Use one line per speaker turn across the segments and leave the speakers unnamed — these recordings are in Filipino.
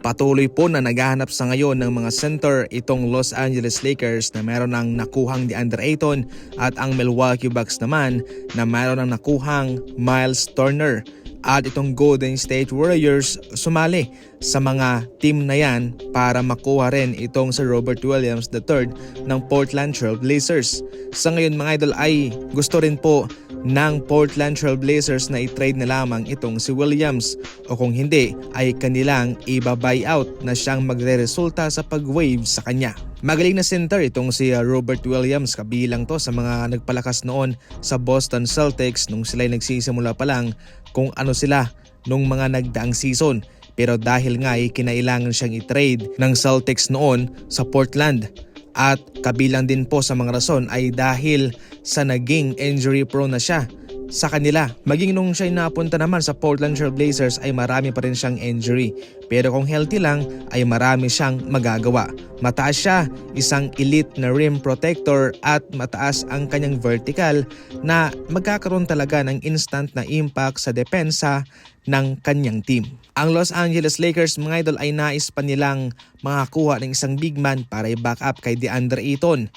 Patuloy po na naghahanap sa ngayon ng mga center itong Los Angeles Lakers na meron ng nakuhang DeAndre Ayton at ang Milwaukee Bucks naman na meron ng nakuhang Miles Turner at itong Golden State Warriors sumali sa mga team na yan para makuha rin itong si Robert Williams III ng Portland Trail Blazers. Sa ngayon mga idol ay gusto rin po ng Portland Trail Blazers na i-trade na lamang itong si Williams o kung hindi ay kanilang iba-buyout na siyang magre-resulta sa pag-wave sa kanya. Magaling na center itong si Robert Williams kabilang to sa mga nagpalakas noon sa Boston Celtics nung sila'y nagsisimula pa lang kung ano sila nung mga nagdaang season. Pero dahil nga ay kinailangan siyang i-trade ng Celtics noon sa Portland at kabilang din po sa mga rason ay dahil sa naging injury prone na siya sa kanila. Maging nung siya napunta naman sa Portland Trail Blazers ay marami pa rin siyang injury. Pero kung healthy lang ay marami siyang magagawa. Mataas siya, isang elite na rim protector at mataas ang kanyang vertical na magkakaroon talaga ng instant na impact sa depensa ng kanyang team. Ang Los Angeles Lakers mga idol ay nais pa nilang makakuha ng isang big man para i-back up kay DeAndre Ayton.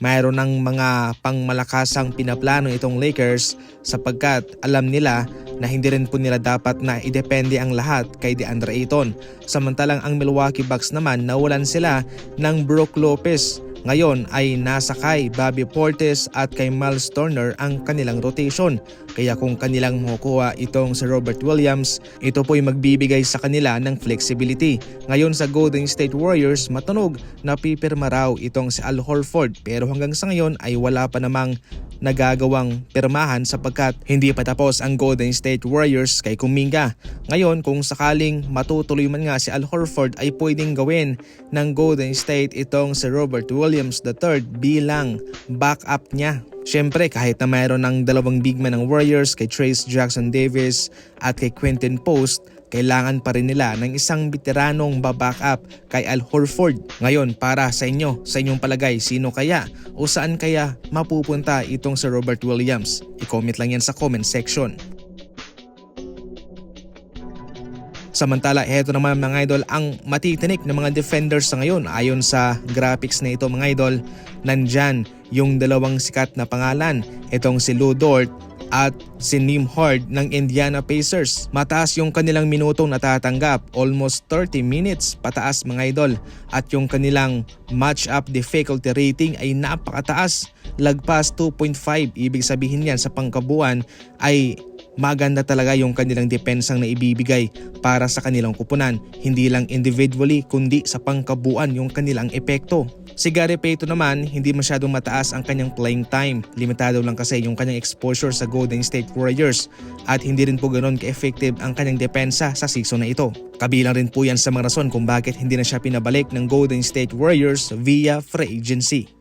Mayroon ng mga pangmalakasang pinaplano itong Lakers sapagkat alam nila na hindi rin po nila dapat na idepende ang lahat kay DeAndre Ayton. Samantalang ang Milwaukee Bucks naman nawalan sila ng Brook Lopez. Ngayon ay nasa kay Bobby Portis at kay Miles Turner ang kanilang rotation. Kaya kung kanilang makukuha itong si Robert Williams, ito po'y magbibigay sa kanila ng flexibility. Ngayon sa Golden State Warriors, matunog na pipirma raw itong si Al Horford pero hanggang sa ngayon ay wala pa namang nagagawang pirmahan sapagkat hindi pa tapos ang Golden State Warriors kay Kuminga. Ngayon kung sakaling matutuloy man nga si Al Horford ay pwedeng gawin ng Golden State itong si Robert Williams III bilang backup niya. Siyempre kahit na mayroon ng dalawang big man ng Warriors kay Trace Jackson Davis at kay Quentin Post kailangan pa rin nila ng isang veteranong baback up kay Al Horford. Ngayon para sa inyo, sa inyong palagay, sino kaya o saan kaya mapupunta itong si Robert Williams? I-comment lang yan sa comment section. Samantala, eto naman mga idol, ang matitinik ng mga defenders sa ngayon ayon sa graphics na ito mga idol, nandyan yung dalawang sikat na pangalan, itong si Lou Dort at si Nim Hard ng Indiana Pacers. Mataas yung kanilang minutong natatanggap, almost 30 minutes pataas mga idol. At yung kanilang match-up difficulty rating ay napakataas, lagpas 2.5. Ibig sabihin yan sa pangkabuan ay maganda talaga yung kanilang depensang na ibibigay para sa kanilang kupunan. Hindi lang individually kundi sa pangkabuan yung kanilang epekto. Si Gary Payton naman, hindi masyadong mataas ang kanyang playing time. Limitado lang kasi yung kanyang exposure sa Golden State Warriors at hindi rin po ganoon ka-effective ang kanyang depensa sa season na ito. Kabilang rin po yan sa mga rason kung bakit hindi na siya pinabalik ng Golden State Warriors via free agency.